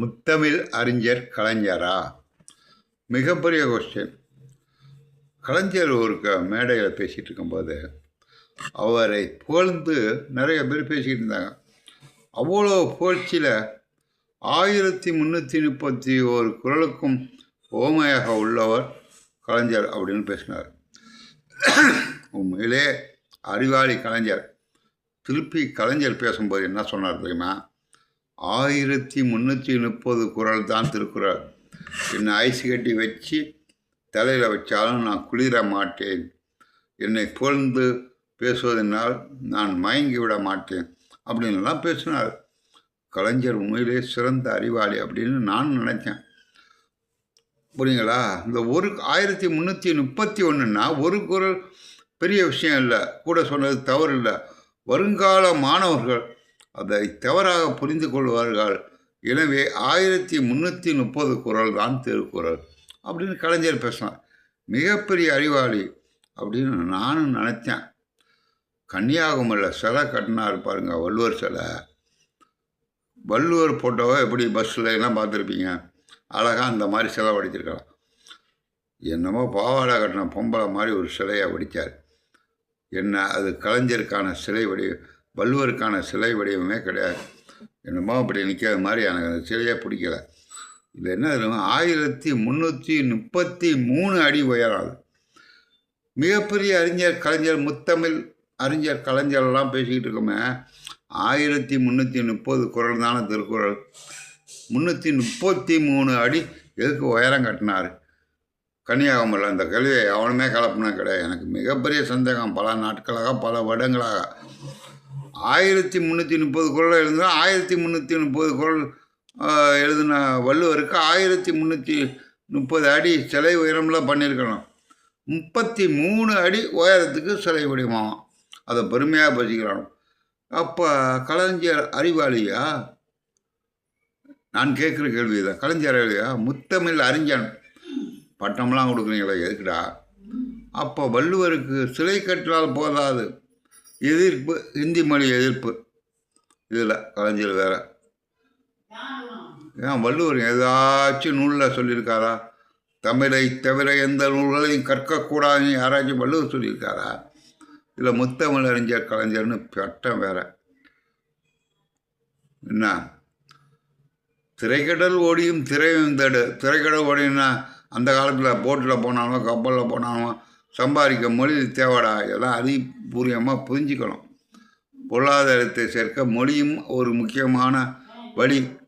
முத்தமிழ் அறிஞர் கலைஞரா? மிகப்பெரிய கொஸ்டின் கலைஞர் ஒரு க மேடையில் பேசிகிட்டு இருக்கும்போது அவரை புகழ்ந்து நிறைய பேர் பேசிக்கிட்டு இருந்தாங்க. அவ்வளோ புகழ்ச்சியில் ஆயிரத்தி முந்நூற்றி முப்பத்தி ஒரு குரலுக்கும் ஓமையாக உள்ளவர் கலைஞர் அப்படின்னு பேசினார். உண்மையிலே அறிவாளி கலைஞர். திருப்பி கலைஞர் பேசும்போது என்ன சொன்னார் தெரியுமா? ஆயிரத்தி முந்நூற்றி முப்பது குரல் தான் திருக்குறள். என்னை ஐஸ் கட்டி வச்சு தலையில் வச்சாலும் நான் குளிர மாட்டேன். என்னை புகழ்ந்து பேசுவதனால் நான் மயங்கி விட மாட்டேன் அப்படின்லாம் பேசினார். கலைஞர் உண்மையிலே சிறந்த அறிவாளி அப்படின்னு நான் நினச்சேன். புரியுங்களா? இந்த ஒரு ஆயிரத்தி முந்நூற்றி முப்பத்தி ஒன்றுன்னா ஒரு குரல் பெரிய விஷயம் இல்லை. கூட சொன்னது தவறு இல்லை. வருங்கால மாணவர்கள் அதை தவறாக புரிந்து கொள்வார்கள். எனவே ஆயிரத்தி முந்நூற்றி முப்பது குரல் தான் திருக்குறள். அப்படின்னு கலைஞர் பேசினார். மிகப்பெரிய அறிவாளி அப்படின்னு நானும் நினச்சேன் கன்னியாகுமரியில் சிலை கட்டினார் பாருங்க வள்ளுவர் சிலை. வள்ளுவர் போட்டோவை எப்படி பஸ்ஸில் எல்லாம் பார்த்துருப்பீங்க? அழகாக அந்த மாதிரி சிலை வடிச்சிருக்கலாம் என்னமோ பாவாடை கட்டின பொம்பளை மாதிரி ஒரு சிலையை வடித்தார். என்ன அது கலைஞருக்கான சிலை வடி வள்ளுவருக்கான சிலை வடிவமே கிடையாது. என்னமோ அப்படி நிற்காத மாதிரி எனக்கு அந்த சிலையே பிடிக்கல. இது என்ன தெரியுமா? ஆயிரத்தி முந்நூற்றி முப்பத்தி மூணு அடி உயரம். மிகப்பெரிய அறிஞர் கலைஞர் முத்தமிழ் அறிஞர் கலைஞர்லாம் பேசிக்கிட்டு இருக்கோமே. ஆயிரத்தி முந்நூற்றி முப்பது குரல் தானே திருக்குறள். முந்நூற்றி முப்பத்தி மூணு அடி எதுக்கு உயரம் கட்டினார்? கன்னியாகுமரியில் அந்த கல்வியை அவனுமே கலப்புனா கிடையாது. எனக்கு மிகப்பெரிய சந்தேகம். பல நாட்களாக பல வருடங்களாக ஆயிரத்தி முந்நூற்றி முப்பது குரல் எழுதுனா ஆயிரத்தி முந்நூற்றி முப்பது குரல் எழுதின வள்ளுவருக்கு ஆயிரத்தி முந்நூற்றி முப்பது அடி சிலை உயரம்லாம் பண்ணியிருக்கணும். முப்பத்தி மூணு அடி உயரத்துக்கு சிலை வடிவமாகும் அதை பெருமையாக பேசிக்கிறான். அப்போ கலைஞர் அறிவாளியா? நான் கேட்குற கேள்வி தான் கலைஞர் அறிவாளியா? முத்தமிழ் அறிஞன். பட்டம்லாம் கொடுக்குறீங்களா எதுக்குடா? அப்போ வள்ளுவருக்கு சிலை கற்றால் போதாது. எதிர்ப்பு ஹிந்தி மொழி எதிர்ப்பு. இதில் கலைஞர் வேற. ஏன் வள்ளுவர் ஏதாச்சும் நூலில் சொல்லியிருக்காரா? தமிழை தவிர எந்த நூல்களையும் கற்கக்கூடாதுன்னு யாராச்சும் வள்ளுவர் சொல்லியிருக்காரா? இல்லை முத்தமிழ் அறிஞர் கலைஞர்னு பட்டம் வேற. என்ன? திரைக்கடல் ஓடியும் திரையும் தேடு திரைக்கடல் ஓடினா அந்த காலத்தில் போட்டில் போனாலும் கப்பலில் போனாலும் சம்பாதிக்க மொழி தேவைடா இதெல்லாம் அறிவுபூர்வமாக புரிஞ்சுக்கணும். பொருளாதாரத்தை சேர்க்க மொழியும் ஒரு முக்கியமான வழி.